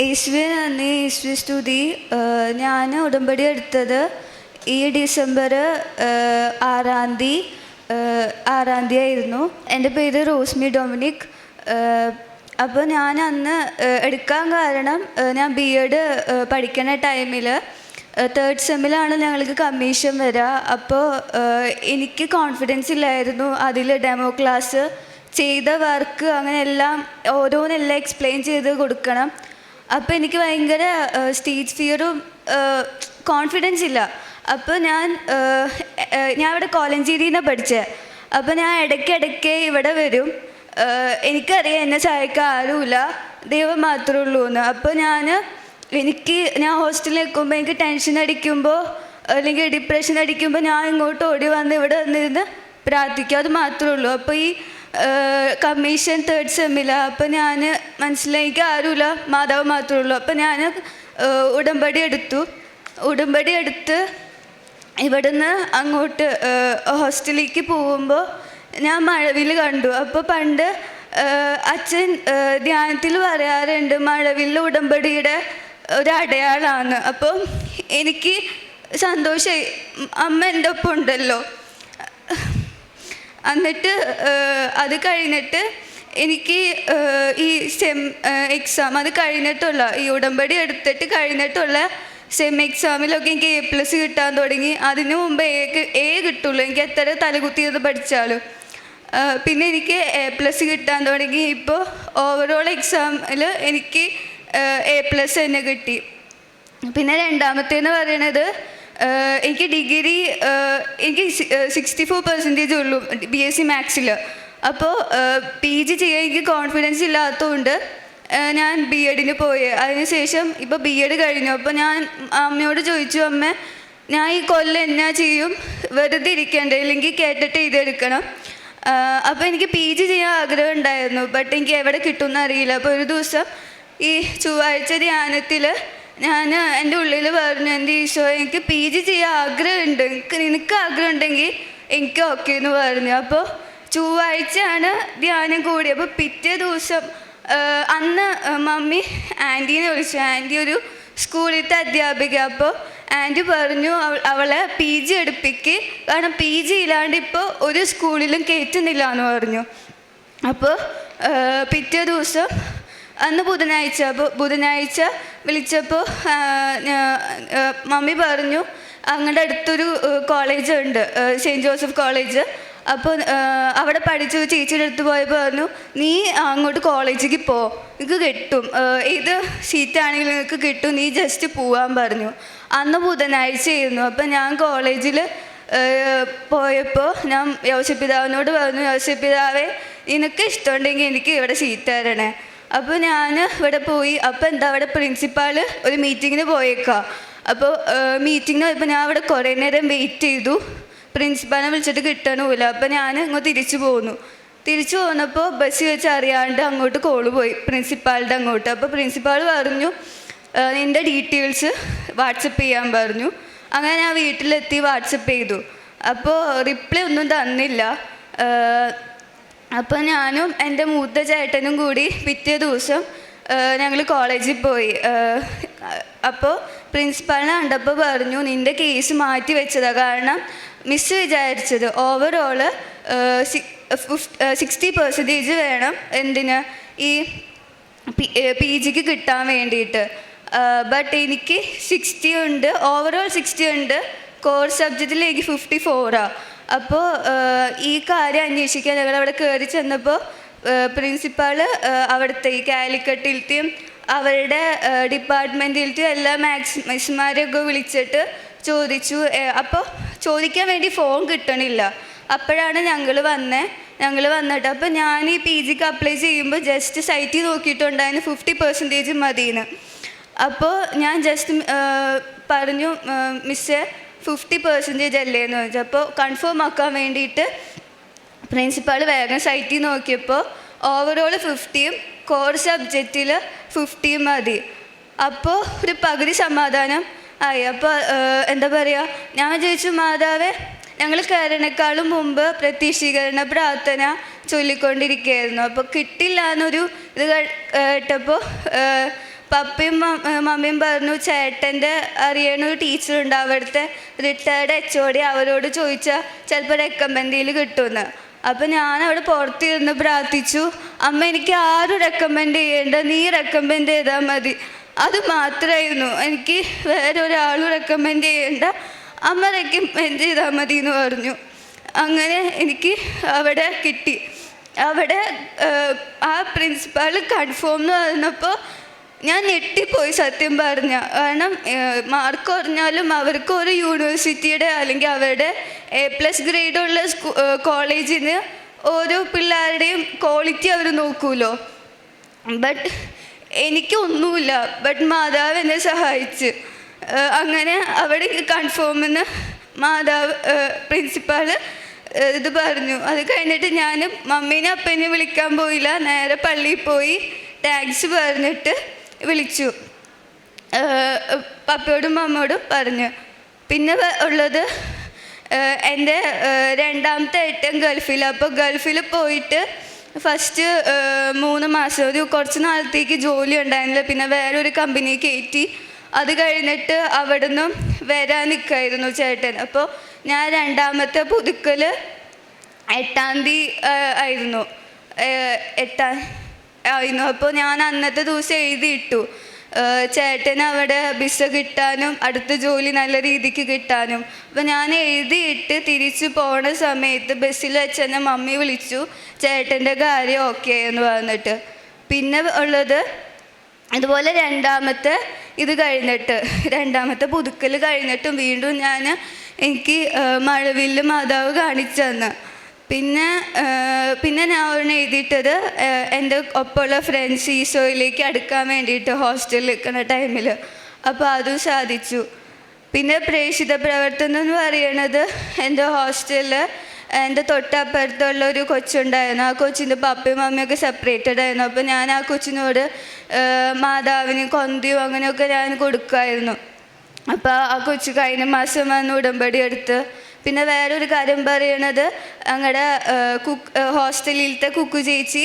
യേശുവെ നന്ദി. യേശുവി സ്തുതി. ഞാൻ ഉടമ്പടി എടുത്തത് ഈ ഡിസംബർ ആറാം തീയതി ആറാം തീയതി ആയിരുന്നു. എന്റെ പേര് റോസ്മി ഡൊമിനിക്. അപ്പോൾ ഞാൻ അന്ന് എടുക്കാൻ കാരണം ഞാൻ ബി എഡ് പഠിക്കുന്ന ടൈമിൽ തേർഡ് സെമ്മിലാണ് ഞങ്ങൾക്ക് കമ്മീഷൻ വരിക അപ്പോൾ എനിക്ക് കോൺഫിഡൻസ് ഇല്ലായിരുന്നു അതിൽ ഡെമോ ക്ലാസ് ചെയ്ത വർക്ക് അങ്ങനെ എല്ലാം ഓരോന്നെല്ലാം എക്സ്പ്ലെയിൻ ചെയ്ത് കൊടുക്കണം. അപ്പോൾ എനിക്ക് ഭയങ്കര സ്റ്റേജ് ഫിയറും കോൺഫിഡൻസ് ഇല്ല. അപ്പോൾ ഞാൻ ഞാൻ ഇവിടെ കോലഞ്ചേരിയിൽ നിന്നാണ് പഠിച്ചത് അപ്പോൾ ഞാൻ ഇടയ്ക്കിടയ്ക്ക് ഇവിടെ വരും. എനിക്കറിയാം എന്നെ സഹായിക്കാൻ ആരുമില്ല. ദൈവം മാത്രമേ ഉള്ളൂ എന്ന്. അപ്പോൾ ഞാൻ എനിക്ക് ഞാൻ ഹോസ്റ്റലിൽ നിൽക്കുമ്പോൾ എനിക്ക് ടെൻഷൻ അടിക്കുമ്പോൾ അല്ലെങ്കിൽ ഡിപ്രഷൻ അടിക്കുമ്പോൾ ഞാൻ ഇങ്ങോട്ട് ഓടി വന്ന് ഇവിടെ വന്നിരുന്ന് പ്രാർത്ഥിക്കും. അത് മാത്രമേ ഉള്ളൂ. അപ്പോൾ ഈ കമ്മീഷൻ തേർഡ് സെമ്മില അപ്പോൾ ഞാൻ മനസ്സിലായി. എനിക്ക് ആരുമില്ല മാതാവ് മാത്രമേ ഉള്ളൂ. അപ്പം ഞാൻ ഉടമ്പടി എടുത്തു. ഉടമ്പടി എടുത്ത് ഇവിടുന്ന് അങ്ങോട്ട് ഹോസ്റ്റലിലേക്ക് പോകുമ്പോൾ ഞാൻ മഴവിൽ കണ്ടു. അപ്പോൾ പണ്ട് അച്ഛൻ ധ്യാനത്തിൽ പറയാറുണ്ട് മഴവിൽ ഉടമ്പടിയുടെ ഒരു അടയാളാണ്. അപ്പോൾ എനിക്ക് സന്തോഷമായി അമ്മ എന്റെ ഒപ്പം ഉണ്ടല്ലോ. എന്നിട്ട് അത് കഴിഞ്ഞിട്ട് എനിക്ക് ഈ സെം എക്സാം അത് കഴിഞ്ഞിട്ടുള്ള ഈ ഉടമ്പടി എടുത്തിട്ട് കഴിഞ്ഞിട്ടുള്ള സെം എക്സാമിലൊക്കെ എനിക്ക് എ പ്ലസ് കിട്ടാൻ തുടങ്ങി. അതിനു മുമ്പ് എ എ കിട്ടുള്ളൂ. എനിക്ക് എത്ര തലകുത്തിയത് പഠിച്ചാലും. പിന്നെ എനിക്ക് എ പ്ലസ് കിട്ടാൻ തുടങ്ങി. ഇപ്പോൾ ഓവറോൾ എക്സാമിൽ എനിക്ക് എ പ്ലസ് തന്നെ കിട്ടി. പിന്നെ രണ്ടാമത്തേന്ന് പറയണത് എനിക്ക് ഡിഗ്രി എനിക്ക് സിക്സ്റ്റി ഫോർ പെർസെന്റേജ് ഉള്ളൂ ബി എസ് സി മാത്സിൽ അപ്പോൾ പി ജി ചെയ്യാൻ എനിക്ക് കോൺഫിഡൻസ് ഇല്ലാത്തതുകൊണ്ട് ഞാൻ ബി എഡിന് പോയി. അതിനുശേഷം ഇപ്പോൾ ബി എഡ് കഴിഞ്ഞു. അപ്പോൾ ഞാൻ അമ്മയോട് ചോദിച്ചു അമ്മ ഞാൻ ഈ കൊല്ലം എന്നാ ചെയ്യും? വെറുതെ ഇരിക്കണ്ടേ? അല്ലെങ്കിൽ കേട്ടിട്ട് ഇതെടുക്കണം. അപ്പോൾ എനിക്ക് പി ജി ചെയ്യാൻ ആഗ്രഹം ഉണ്ടായിരുന്നു. ബട്ട് എനിക്ക് എവിടെ കിട്ടുമെന്ന് അറിയില്ല അപ്പോൾ ഒരു ദിവസം ഈ ചൊവ്വാഴ്ച ധ്യാനത്തിൽ ഞാൻ എന്റെ ഉള്ളിൽ പറഞ്ഞു എന്റെ ഈശോ എനിക്ക് പി ജി ചെയ്യാൻ ആഗ്രഹമുണ്ട്. എനിക്ക് നിനക്ക് ആഗ്രഹം ഉണ്ടെങ്കിൽ എനിക്ക് ഓക്കെ എന്ന് പറഞ്ഞു. അപ്പോൾ ചൊവ്വാഴ്ചയാണ് ധ്യാനം കൂടി. അപ്പോൾ പിറ്റേ ദിവസം അന്ന് മമ്മി ആന്റീനെ വിളിച്ചു. ആന്റി ഒരു സ്കൂളിലത്തെ അധ്യാപിക. അപ്പോൾ ആന്റി പറഞ്ഞു അവളെ പി ജി എടുപ്പിക്ക്. കാരണം പി ജി ഇല്ലാണ്ട് ഇപ്പോൾ ഒരു സ്കൂളിലും കയറ്റുന്നില്ല എന്ന് പറഞ്ഞു അപ്പോൾ പിറ്റേ ദിവസം അന്ന് ബുധനാഴ്ച ബുധനാഴ്ച വിളിച്ചപ്പോൾ മമ്മി പറഞ്ഞു അങ്ങടെ അടുത്തൊരു കോളേജ് ഉണ്ട് സെയിന്റ് ജോസഫ് കോളേജ് അപ്പോൾ അവിടെ പഠിച്ചു ചേച്ചിയുടെ അടുത്ത് പോയപ്പോൾ പറഞ്ഞു നീ അങ്ങോട്ട് കോളേജിലേക്ക് പോ നിനക്ക് കിട്ടും ഏത് സീറ്റാണെങ്കിലും നിനക്ക് കിട്ടും നീ ജസ്റ്റ് പോവാൻ പറഞ്ഞു. അന്ന് ബുധനാഴ്ചയായിരുന്നു അപ്പം ഞാൻ കോളേജിൽ പോയപ്പോൾ ഞാൻ യോശപിതാവിനോട് പറഞ്ഞു യോശപിതാവേ നിനക്ക് ഇഷ്ടമുണ്ടെങ്കിൽ എനിക്ക് ഇവിടെ സീറ്റ് തരണേ. അപ്പോൾ ഞാൻ ഇവിടെ പോയി. അപ്പോൾ എന്താ അവിടെ പ്രിൻസിപ്പാൾ ഒരു മീറ്റിങ്ങിന് പോയേക്കാം. അപ്പോൾ മീറ്റിങ്ങിന് പോയപ്പോൾ ഞാൻ അവിടെ കുറേ നേരം വെയിറ്റ് ചെയ്തു. പ്രിൻസിപ്പാളിനെ വിളിച്ചിട്ട് കിട്ടണമില്ല അപ്പോൾ ഞാൻ ഇങ്ങോട്ട് തിരിച്ചു പോന്നു. തിരിച്ചു പോന്നപ്പോൾ ബസ് വെച്ച് അറിയാണ്ട് അങ്ങോട്ട് കോൾ പോയി പ്രിൻസിപ്പാളുടെ അങ്ങോട്ട്. അപ്പോൾ പ്രിൻസിപ്പാൾ പറഞ്ഞു "ആ, നിന്റെ ഡീറ്റെയിൽസ് വാട്സപ്പ് ചെയ്യാൻ പറഞ്ഞു. അങ്ങനെ ഞാൻ വീട്ടിലെത്തി വാട്സപ്പ് ചെയ്തു. അപ്പോൾ റിപ്ലൈ ഒന്നും തന്നില്ല. അപ്പോൾ ഞാനും എന്റെ മൂത്ത ചേട്ടനും കൂടി പിറ്റേ ദിവസം ഞങ്ങൾ കോളേജിൽ പോയി. അപ്പോൾ പ്രിൻസിപ്പാളിനെ കണ്ടപ്പോൾ പറഞ്ഞു നിന്റെ കേസ് മാറ്റി വെച്ചതാണ് കാരണം മിസ് വിചാരിച്ചത്. ഓവറോൾ സിക്സ്റ്റി പെർസെന്റേജ് വേണം എന്തിന് ഈ പി ജിക്ക് കിട്ടാൻ വേണ്ടിയിട്ട്. ബട്ട് എനിക്ക് സിക്സ്റ്റി ഉണ്ട്. ഓവറോൾ സിക്സ്റ്റി ഉണ്ട്. കോർ സബ്ജക്റ്റിൽ എനിക്ക് ഫിഫ്റ്റി ഫോറാണ് അപ്പോൾ ഈ കാര്യം അന്വേഷിക്കാൻ ഞങ്ങൾ അവിടെ കയറി ചെന്നപ്പോൾ പ്രിൻസിപ്പാൾ അവിടുത്തെ ഈ കാലിക്കട്ടിലത്തെയും അവരുടെ ഡിപ്പാർട്ട്മെന്റിലത്തെയും എല്ലാ മാക്സ് മിസ്മാരെയൊക്കെ വിളിച്ചിട്ട് ചോദിച്ചു. അപ്പോൾ ചോദിക്കാൻ വേണ്ടി ഫോൺ കിട്ടണില്ല. അപ്പോഴാണ് ഞങ്ങൾ വന്നേ. ഞങ്ങൾ വന്നിട്ട് അപ്പോൾ ഞാൻ ഈ പി ജിക്ക് അപ്ലൈ ചെയ്യുമ്പോൾ ജസ്റ്റ് സൈറ്റിൽ നോക്കിയിട്ടുണ്ടായിരുന്നു ഫിഫ്റ്റി പെർസെന്റേജ് മതിയെന്ന്. അപ്പോൾ ഞാൻ ജസ്റ്റ് പറഞ്ഞു മിസ്സേ ഫിഫ്റ്റി പെർസെന്റേജ് അല്ലേ എന്ന് ചോദിച്ചു അപ്പോൾ കൺഫേം ആക്കാൻ വേണ്ടിയിട്ട് പ്രിൻസിപ്പാൾ വേഗം സൈറ്റിൽ നോക്കിയപ്പോൾ ഓവറോൾ ഫിഫ്റ്റിയും കോർ സബ്ജക്റ്റിൽ ഫിഫ്റ്റിയും മതി. അപ്പോൾ ഒരു പകുതി സമാധാനം ആയി. അപ്പോൾ എന്താ പറയുക ഞാൻ ചോദിച്ചു മാതാവേ ഞങ്ങൾ കയറിനേക്കാളും മുമ്പ് പ്രത്യക്ഷീകരണ പ്രാർത്ഥന ചൊല്ലിക്കൊണ്ടിരിക്കുകയായിരുന്നു. അപ്പോൾ കിട്ടില്ല എന്നൊരു ഇത് കേട്ടപ്പോൾ പപ്പയും മമ്മിയും പറഞ്ഞു ചേട്ടന്റെ അറിയണ ഒരു ടീച്ചറുണ്ട് അവിടുത്തെ റിട്ടയർഡ് എച്ച് ഒ ഡി അവരോട് ചോദിച്ചാൽ ചിലപ്പോൾ റെക്കമെൻഡിയിൽ കിട്ടുമെന്ന്. അപ്പം ഞാൻ അവിടെ പുറത്തിരുന്ന് പ്രാർത്ഥിച്ചു അമ്മ എനിക്ക് ആരും റെക്കമെൻഡ് ചെയ്യേണ്ട നീ റെക്കമെൻഡ് ചെയ്താൽ മതി. അത് മാത്രമായിരുന്നു. എനിക്ക് വേറെ ഒരാളും റെക്കമെൻഡ് ചെയ്യേണ്ട അമ്മ റെക്കമെൻഡ് ചെയ്താൽ മതി എന്ന് പറഞ്ഞു. അങ്ങനെ എനിക്ക് അവിടെ കിട്ടി. അവിടെ ആ പ്രിൻസിപ്പാൾ കൺഫേം എന്ന് പറഞ്ഞപ്പോൾ ഞാൻ ഞെട്ടിപ്പോയി സത്യം പറഞ്ഞ. കാരണം മാർക്ക് കുറഞ്ഞാലും അവർക്ക് ഒരു യൂണിവേഴ്സിറ്റിയുടെ അല്ലെങ്കിൽ അവരുടെ എ പ്ലസ് ഗ്രേഡുള്ള സ്കൂ കോളേജിന് ഓരോ പിള്ളേരുടെയും ക്വാളിറ്റി അവർ നോക്കൂലോ. ബട്ട് എനിക്കൊന്നുമില്ല. ബട്ട് മാതാവ് എന്നെ സഹായിച്ച്. അങ്ങനെ അവിടെ കൺഫേമെന്ന് മാതാവ് പ്രിൻസിപ്പാൾ ഇത് പറഞ്ഞു. അത് കഴിഞ്ഞിട്ട് ഞാൻ മമ്മീനെ അപ്പനെ വിളിക്കാൻ പോയില്ല. നേരെ പള്ളിയിൽ പോയി. ടാക്സ് പറഞ്ഞിട്ട് വിളിച്ചു. പപ്പയോടും മമ്മയോടും പറഞ്ഞു. പിന്നെ ഉള്ളത് എന്റെ രണ്ടാമത്തെ ഏട്ടൻ ഗൾഫിൽ അപ്പോൾ ഗൾഫിൽ പോയിട്ട് ഫസ്റ്റ് മൂന്ന് മാസം ഒരു കുറച്ച് നാളത്തേക്ക് ജോലി ഉണ്ടായിരുന്നില്ല. പിന്നെ വേറൊരു കമ്പനി കയറ്റി. അത് കഴിഞ്ഞിട്ട് അവിടുന്ന് വരാൻ നിൽക്കായിരുന്നു ചേട്ടൻ. അപ്പോൾ ഞാൻ രണ്ടാമത്തെ പുതുക്കൽ എട്ടാം തീയതി ആയിരുന്നു. എട്ടാം ആയിരുന്നു അപ്പോൾ ഞാൻ അന്നത്തെ ദിവസം എഴുതിയിട്ടു. ചേട്ടൻ അവിടെ ബിസ കിട്ടാനും അടുത്ത ജോലി നല്ല രീതിക്ക് കിട്ടാനും. അപ്പം ഞാൻ എഴുതിയിട്ട് തിരിച്ചു പോണ സമയത്ത് ബസ്സിൽ എന്നെ മമ്മി വിളിച്ചു ചേട്ടന്റെ കാര്യം ഓക്കെ എന്ന് പറഞ്ഞിട്ട്. പിന്നെ ഉള്ളത് അതുപോലെ രണ്ടാമത്തെ ഇത് കഴിഞ്ഞിട്ട് രണ്ടാമത്തെ പുതുക്കൽ കഴിഞ്ഞിട്ടും വീണ്ടും ഞാൻ എനിക്ക് മഴവിൽ മഴവില്ല് മാതാവ് കാണിച്ചു തന്നു. പിന്നെ പിന്നെ ഞാൻ ഒരെണ്ണം എഴുതിയിട്ടത് എന്റെ ഒപ്പമുള്ള ഫ്രണ്ട്സ് ഈശോയിലേക്ക് അടുക്കാൻ വേണ്ടിയിട്ട് ഹോസ്റ്റലിൽ നിൽക്കുന്ന ടൈമിൽ അപ്പോൾ അതും സാധിച്ചു. പിന്നെ പ്രേക്ഷിത പ്രവർത്തനം എന്ന് പറയണത് എന്റെ ഹോസ്റ്റലിൽ എന്റെ തൊട്ടപ്പുറത്തുള്ള ഒരു കൊച്ചുണ്ടായിരുന്നു. ആ കൊച്ചിന്റെ പപ്പയും മമ്മിയൊക്കെ സെപ്പറേറ്റഡ് ആയിരുന്നു. അപ്പോൾ ഞാൻ ആ കൊച്ചിനോട് മാതാവിന് കൊന്തിയും അങ്ങനെയൊക്കെ ഞാൻ കൊടുക്കുമായിരുന്നു അപ്പോൾ ആ കൊച്ചു കഴിഞ്ഞ മാസം വന്ന് ഉടമ്പടി എടുത്ത് പിന്നെ വേറൊരു കാര്യം പറയണത് ഞങ്ങളുടെ കുക്ക് ഹോസ്റ്റലിലത്തെ കുക്കു ചേച്ചി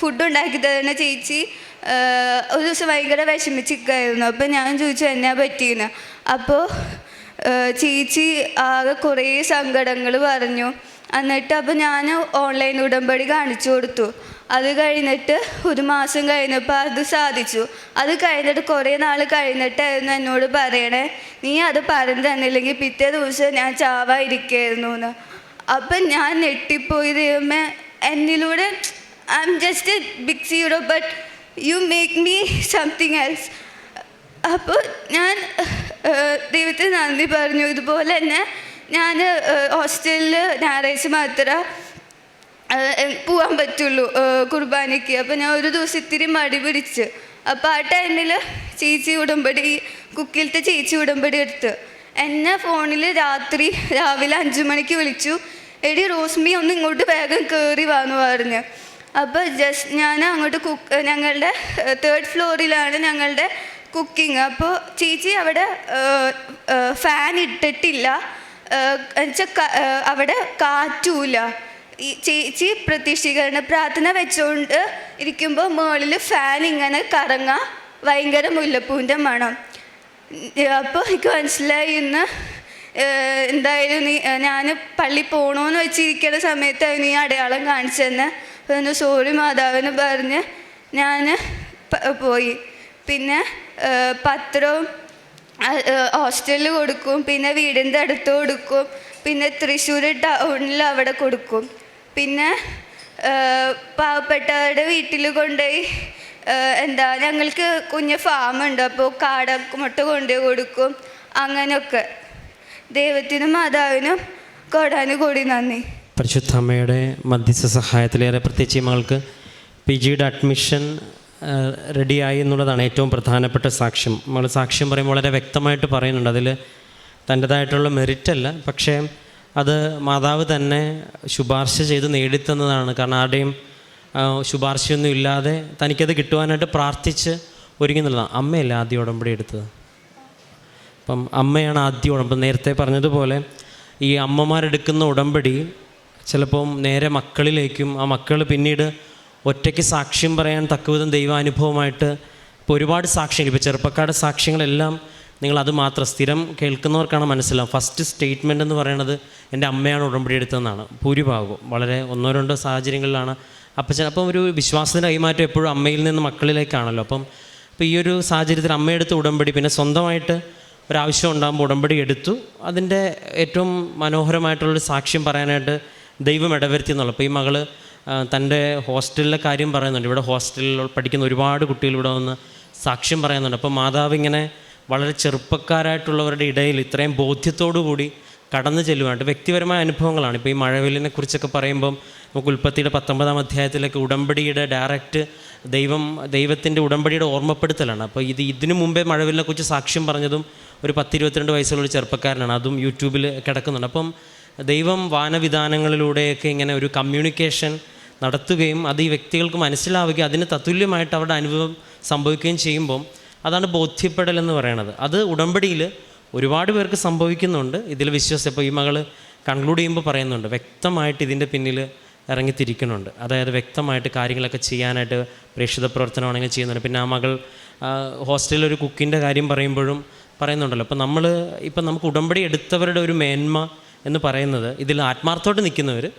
ഫുഡ് ഉണ്ടാക്കി തരുന്ന ചേച്ചി ഒരു ദിവസം ഭയങ്കര വിഷമിച്ചിരിക്കായിരുന്നു അപ്പോൾ ഞാൻ ചോദിച്ചു എന്നാ പറ്റീന്ന് അപ്പോൾ ചേച്ചി ആകെ കുറേ സങ്കടങ്ങൾ പറഞ്ഞു. എന്നിട്ട് അപ്പോൾ ഞാൻ ഓൺലൈൻ ഉടമ്പടി കാണിച്ചു കൊടുത്തു. അത് കഴിഞ്ഞിട്ട് ഒരു മാസം കഴിഞ്ഞപ്പോൾ അത് സാധിച്ചു. അത് കഴിഞ്ഞിട്ട് കുറേ നാൾ കഴിഞ്ഞിട്ടായിരുന്നു എന്നോട് പറയണേ നീ അത് പറഞ്ഞു തന്നില്ലെങ്കിൽ പിറ്റേ ദിവസം ഞാൻ ചാവായിരിക്കായിരുന്നു എന്ന് അപ്പം ഞാൻ ഞെട്ടിപ്പോയി ദൈവമേ എന്നിലൂടെ I am just a big zero but you make me something else അപ്പോൾ ഞാൻ ദൈവത്തെ നന്ദി പറഞ്ഞു. ഇതുപോലെ തന്നെ ഞാൻ ഹോസ്റ്റലിൽ ഞായറാഴ്ച മാത്രം പോകാൻ പറ്റുള്ളൂ. കുർബാനയ്ക്ക്. അപ്പോൾ ഞാൻ ഒരു ദിവസം ഇത്തിരി മടി പിടിച്ച്. അപ്പോൾ ആ ടൈമിൽ ചേച്ചി ഉടമ്പടി കുക്കിലത്തെ ചേച്ചി ഉടമ്പടി എടുത്ത്. എന്നെ ഫോണിൽ രാത്രി രാവിലെ അഞ്ചു മണിക്ക് വിളിച്ചു. എടി റോസ്മി ഒന്ന് ഇങ്ങോട്ട് വേഗം കയറി വാന്ന് പറഞ്ഞ്. അപ്പോൾ ജസ്റ്റ് ഞാൻ അങ്ങോട്ട് കുക്ക് ഞങ്ങളുടെ തേർഡ് ഫ്ലോറിലാണ് ഞങ്ങളുടെ കുക്കിംഗ് അപ്പോൾ ചേച്ചി അവിടെ ഫാൻ ഇട്ടിട്ടില്ല. എന്നുവെച്ചാൽ അവിടെ കാറ്റൂല. ഈ ചേച്ചി പ്രത്യക്ഷീകരണ പ്രാർത്ഥന വെച്ചുകൊണ്ട് ഇരിക്കുമ്പോൾ മുകളിൽ ഫാൻ ഇങ്ങനെ കറങ്ങാ. ഭയങ്കര മുല്ലപ്പൂവിന്റെ മണം. അപ്പോൾ എനിക്ക് മനസ്സിലായി ഇന്ന് എന്തായാലും നീ ഞാൻ പള്ളി പോകണമെന്ന് വെച്ചിരിക്കുന്ന സമയത്തായിരുന്നു നീ അടയാളം കാണിച്ചെന്ന്. അപ്പോൾ സോറി മാതാവിന് പറഞ്ഞ് ഞാൻ പോയി. പിന്നെ പത്രവും ഹോസ്റ്റലിൽ കൊടുക്കും. പിന്നെ വീടിന്റെ അടുത്ത് കൊടുക്കും. പിന്നെ തൃശ്ശൂർ ടൗണിൽ അവിടെ കൊടുക്കും. പിന്നെ പാവപ്പെട്ടവരുടെ വീട്ടിൽ കൊണ്ടുപോയി എന്താ ഞങ്ങൾക്ക് കുഞ്ഞ് ഫാമുണ്ട് അപ്പോൾ കാട മുട്ട കൊണ്ടുപോയി കൊടുക്കും അങ്ങനെയൊക്കെ. ദൈവത്തിനും മാതാവിനും കോടാനും കൂടി നന്ദി. പരിശുദ്ധ അമ്മയുടെ മധ്യസ്ഥ സഹായത്തിലേറെ പ്രത്യേകിച്ച് മകൾക്ക് പി ജിയുടെ അഡ്മിഷൻ റെഡിയായി എന്നുള്ളതാണ് ഏറ്റവും പ്രധാനപ്പെട്ട സാക്ഷ്യം. നമ്മൾ സാക്ഷ്യം പറയുമ്പോൾ വളരെ വ്യക്തമായിട്ട് പറയുന്നുണ്ട്. അതിൽ തന്റെതായിട്ടുള്ള മെറിറ്റല്ല പക്ഷേ അത് മാതാവ് തന്നെ ശുപാർശ ചെയ്ത് നേടിത്തന്നതാണ്. കാരണം ആരുടെയും ശുപാർശയൊന്നും ഇല്ലാതെ തനിക്കത് കിട്ടുവാനായിട്ട് പ്രാർത്ഥിച്ച് ഒരുങ്ങുന്നതാണ് അമ്മയല്ല ആദ്യ ഉടമ്പടി എടുത്തത്? അപ്പം അമ്മയാണ് ആദ്യ ഉടമ്പടി. നേരത്തെ പറഞ്ഞതുപോലെ ഈ അമ്മമാരെടുക്കുന്ന ഉടമ്പടി ചിലപ്പം നേരെ മക്കളിലേക്കും ആ മക്കൾ പിന്നീട് ഒറ്റയ്ക്ക് സാക്ഷ്യം പറയാൻ തക്കവിധം ദൈവാനുഭവമായിട്ട് ഇപ്പോൾ ഒരുപാട് സാക്ഷ്യങ്ങൾ ഇപ്പോൾ ചെറുപ്പക്കാരുടെ സാക്ഷ്യങ്ങളെല്ലാം നിങ്ങൾ അത് മാത്രം സ്ഥിരം കേൾക്കുന്നവർക്കാണ് മനസ്സിലാവും. ഫസ്റ്റ് സ്റ്റേറ്റ്മെന്റ് എന്ന് പറയുന്നത് എന്റെ അമ്മയാണ് ഉടമ്പടി എടുത്തതെന്നാണ്. ഭൂരിഭാഗവും. വളരെ ഒന്നോ രണ്ടോ സാഹചര്യങ്ങളിലാണ് അപ്പച്ചൻ. അപ്പം ഒരു വിശ്വാസത്തിന്റെ കൈമാറ്റം എപ്പോഴും അമ്മയിൽ നിന്ന് മക്കളിലേക്കാണല്ലോ. അപ്പം അപ്പോൾ ഈ ഒരു സാഹചര്യത്തിൽ അമ്മയെടുത്ത് ഉടമ്പടി പിന്നെ സ്വന്തമായിട്ട് ഒരാവശ്യം ഉണ്ടാകുമ്പോൾ ഉടമ്പടി എടുത്തു. അതിന്റെ ഏറ്റവും മനോഹരമായിട്ടുള്ളൊരു സാക്ഷ്യം പറയാനായിട്ട് ദൈവം ഇടവരുത്തി എന്നുള്ളത്. അപ്പോൾ ഈ മകൾ തന്റെ ഹോസ്റ്റലിലെ കാര്യം പറയുന്നുണ്ട്. ഇവിടെ ഹോസ്റ്റലിൽ പഠിക്കുന്ന ഒരുപാട് കുട്ടികൾ ഇവിടെ വന്ന് സാക്ഷ്യം പറയുന്നുണ്ട്. അപ്പോൾ മാതാവ് ഇങ്ങനെ വളരെ ചെറുപ്പക്കാരായിട്ടുള്ളവരുടെ ഇടയിൽ ഇത്രയും കൂടി കടന്നു ചെല്ലുവാണ്ട് വ്യക്തിപരമായ അനുഭവങ്ങളാണ്. ഇപ്പോൾ ഈ മഴവില്ലിനെ കുറിച്ചൊക്കെ പറയുമ്പം നമുക്ക് ഉൽപ്പത്തിയുടെ പത്തൊമ്പതാം അധ്യായത്തിലേക്ക് ഉടമ്പടിയുടെ ഡയറക്റ്റ് ദൈവം ദൈവത്തിന്റെ ഉടമ്പടിയുടെ ഓർമ്മപ്പെടുത്തലാണ്. അപ്പോൾ ഇത് ഇതിനു മുമ്പേ മഴവില്ലിനെ കുറിച്ച് സാക്ഷ്യം പറഞ്ഞതും ഒരു പത്തിരുപത്തിരണ്ട് വയസ്സുള്ള ഒരു ചെറുപ്പക്കാരനാണ്. അതും യൂട്യൂബിൽ കിടക്കുന്നുണ്ട്. അപ്പം ദൈവം വാനവിധാനങ്ങളിലൂടെയൊക്കെ ഇങ്ങനെ ഒരു കമ്മ്യൂണിക്കേഷൻ നടത്തുകയും അത് ഈ വ്യക്തികൾക്ക് മനസ്സിലാവുകയും അതിന് തത്തുല്യമായിട്ട് അവരുടെ അനുഭവം സംഭവിക്കുകയും ചെയ്യുമ്പം അതാണ് ബോധ്യപ്പെടൽ എന്ന് പറയണത്. അത് ഉടമ്പടിയിൽ ഒരുപാട് പേർക്ക് സംഭവിക്കുന്നുണ്ട്. ഇതിൽ വിശ്വസിച്ചപ്പോൾ ഈ മകൾ കൺക്ലൂഡ് ചെയ്യുമ്പോൾ പറയുന്നുണ്ട്. വ്യക്തമായിട്ട് ഇതിന്റെ പിന്നിൽ ഇറങ്ങിത്തിരിക്കുന്നുണ്ട്. അതായത് വ്യക്തമായിട്ട് കാര്യങ്ങളൊക്കെ ചെയ്യാനായിട്ട് പ്രേക്ഷിത പ്രവർത്തനമാണെങ്കിൽ ചെയ്യുന്നുണ്ട്. പിന്നെ ആ മകൾ ഹോസ്റ്റലിൽ ഒരു കുക്കിന്റെ കാര്യം പറയുമ്പോഴും പറയുന്നുണ്ടല്ലോ. അപ്പോൾ നമ്മൾ ഇപ്പം നമുക്ക് ഉടമ്പടി എടുത്തവരുടെ ഒരു മേന്മ എന്ന് പറയുന്നത് ഇതിൽ ആത്മാർത്ഥമായിട്ട് നിൽക്കുന്നവർ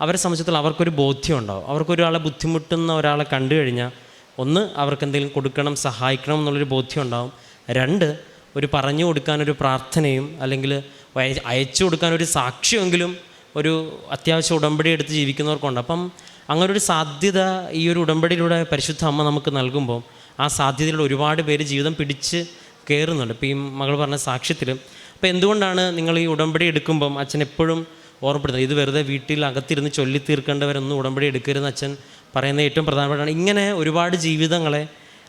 അവരെ സംബന്ധിച്ചിടത്തോളം അവർക്കൊരു ബോധ്യം ഉണ്ടാവും. അവർക്കൊരാളെ ബുദ്ധിമുട്ടുന്ന ഒരാളെ കണ്ടു കഴിഞ്ഞാൽ ഒന്ന് അവർക്ക് എന്തെങ്കിലും കൊടുക്കണം സഹായിക്കണം എന്നുള്ളൊരു ബോധ്യം ഉണ്ടാവും രണ്ട് ഒരു പറഞ്ഞു കൊടുക്കാനൊരു പ്രാർത്ഥനയും അല്ലെങ്കിൽ അയ- അയച്ചു കൊടുക്കാനൊരു സാക്ഷ്യമെങ്കിലും ഒരു അത്യാവശ്യം ഉടമ്പടി എടുത്ത് ജീവിക്കുന്നവർക്കുണ്ട്. അപ്പം അങ്ങനെ ഒരു സാധ്യത ഈ ഒരു ഉടമ്പടിയിലൂടെ പരിശുദ്ധ അമ്മ നമുക്ക് നൽകുമ്പോൾ ആ സാധ്യതയിലൂടെ ഒരുപാട് പേര് ജീവിതം പിടിച്ച് കയറുന്നുണ്ട്. ഇപ്പോൾ ഈ മകൾ പറഞ്ഞ സാക്ഷ്യത്തിൽ അപ്പോൾ എന്തുകൊണ്ടാണ് നിങ്ങൾ ഈ ഉടമ്പടി എടുക്കുമ്പം അച്ഛൻ എപ്പോഴും ഓർമ്മപ്പെടുന്നത് ഇത് വെറുതെ വീട്ടിൽ അകത്തിരുന്ന് ചൊല്ലി തീർക്കേണ്ടവരൊന്നും ഉടമ്പടി എടുക്കരുതെന്ന് അച്ഛൻ പറയുന്ന ഏറ്റവും പ്രധാനപ്പെട്ടാണ് ഇങ്ങനെ ഒരുപാട് ജീവിതങ്ങളെ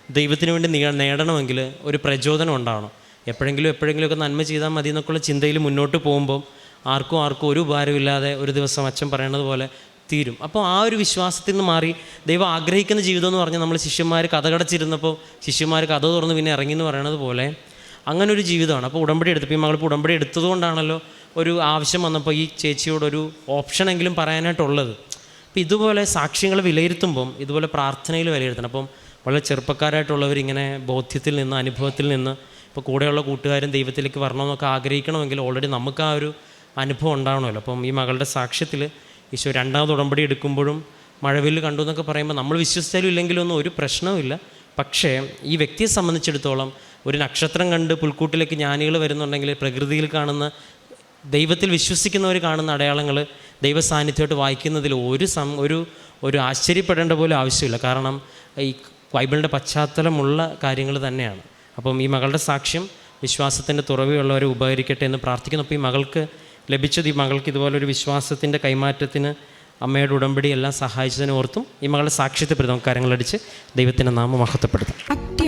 ദൈവത്തിന് വേണ്ടി നേടണമെങ്കിൽ ഒരു പ്രചോദനം ഉണ്ടാവണം. എപ്പോഴെങ്കിലും എപ്പോഴെങ്കിലുമൊക്കെ നന്മ ചെയ്താൽ മതി എന്നൊക്കെയുള്ള ചിന്തയിൽ മുന്നോട്ട് പോകുമ്പോൾ ആർക്കും ആർക്കും ഒരു ഉപകാരമില്ലാതെ ഒരു ദിവസം അച്ഛൻ പറയണത് പോലെ തീരും. അപ്പോൾ ആ ഒരു വിശ്വാസത്തിൽ നിന്ന് മാറി ദൈവം ആഗ്രഹിക്കുന്ന ജീവിതം എന്ന് പറഞ്ഞാൽ നമ്മൾ ശിഷ്യന്മാർ കഥ കടച്ചിരുന്നപ്പോൾ ശിഷ്യന്മാർ കഥ തുറന്ന് പിന്നെ ഇറങ്ങി എന്ന് പറയണത് പോലെ അങ്ങനെ ഒരു ജീവിതമാണ്. അപ്പോൾ ഉടമ്പടി എടുത്തപ്പോൾ ഈ മകളിപ്പോൾ ഉടമ്പടി എടുത്തതുകൊണ്ടാണല്ലോ ഒരു ആവശ്യം വന്നപ്പോൾ ഈ ചേച്ചിയോടൊരു ഓപ്ഷനെങ്കിലും പറയാനായിട്ടുള്ളത്. അപ്പോൾ ഇതുപോലെ സാക്ഷ്യങ്ങൾ വിലയിരുത്തുമ്പം ഇതുപോലെ പ്രാർത്ഥനയിൽ വിലയിരുത്തണം. അപ്പം വളരെ ചെറുപ്പക്കാരായിട്ടുള്ളവർ ഇങ്ങനെ ബോധ്യത്തിൽ നിന്ന് അനുഭവത്തിൽ നിന്ന് ഇപ്പോൾ കൂടെയുള്ള കൂട്ടുകാരും ദൈവത്തിലേക്ക് വരണമെന്നൊക്കെ ആഗ്രഹിക്കണമെങ്കിൽ ഓൾറെഡി നമുക്ക് ആ ഒരു അനുഭവം ഉണ്ടാവണമല്ലോ. അപ്പം ഈ മകളുടെ സാക്ഷ്യത്തിൽ ഈശോ രണ്ടാമത് ഉടമ്പടി എടുക്കുമ്പോഴും മഴവില്ല് കണ്ടു എന്നൊക്കെ പറയുമ്പോൾ നമ്മൾ വിശ്വസിച്ചാലും ഇല്ലെങ്കിലും ഒന്നും ഒരു പ്രശ്നവുമില്ല. പക്ഷേ ഈ വ്യക്തിയെ സംബന്ധിച്ചിടത്തോളം ഒരു നക്ഷത്രം കണ്ട് പുൽക്കൂട്ടിലേക്ക് ജ്ഞാനികൾ വരുന്നുണ്ടെങ്കിൽ പ്രകൃതിയിൽ കാണുന്ന ദൈവത്തിൽ വിശ്വസിക്കുന്നവർ കാണുന്ന അടയാളങ്ങൾ ദൈവ സാന്നിധ്യമായിട്ട് വായിക്കുന്നതിൽ ഒരു സം ഒരു ഒരു ആശ്ചര്യപ്പെടേണ്ട പോലും ആവശ്യമില്ല. കാരണം ഈ ബൈബിളിന്റെ പശ്ചാത്തലമുള്ള കാര്യങ്ങൾ തന്നെയാണ്. അപ്പം ഈ മകളുടെ സാക്ഷ്യം വിശ്വാസത്തിന്റെ തുറവിയുള്ളവരെ ഉപകരിക്കട്ടെ എന്ന് പ്രാർത്ഥിക്കുന്നു അപ്പോൾ ഈ മകൾക്ക് ലഭിച്ചത് ഈ മകൾക്ക് ഇതുപോലൊരു വിശ്വാസത്തിന്റെ കൈമാറ്റത്തിന് അമ്മയുടെ ഉടമ്പടി എല്ലാം സഹായിച്ചതിനെ ഓർത്തും ഈ മകളുടെ സാക്ഷ്യത്തെ പ്രതി നമുക്ക് കാര്യങ്ങളടിച്ച് ദൈവത്തിന്റെ നാമം മഹത്വപ്പെടുത്താം.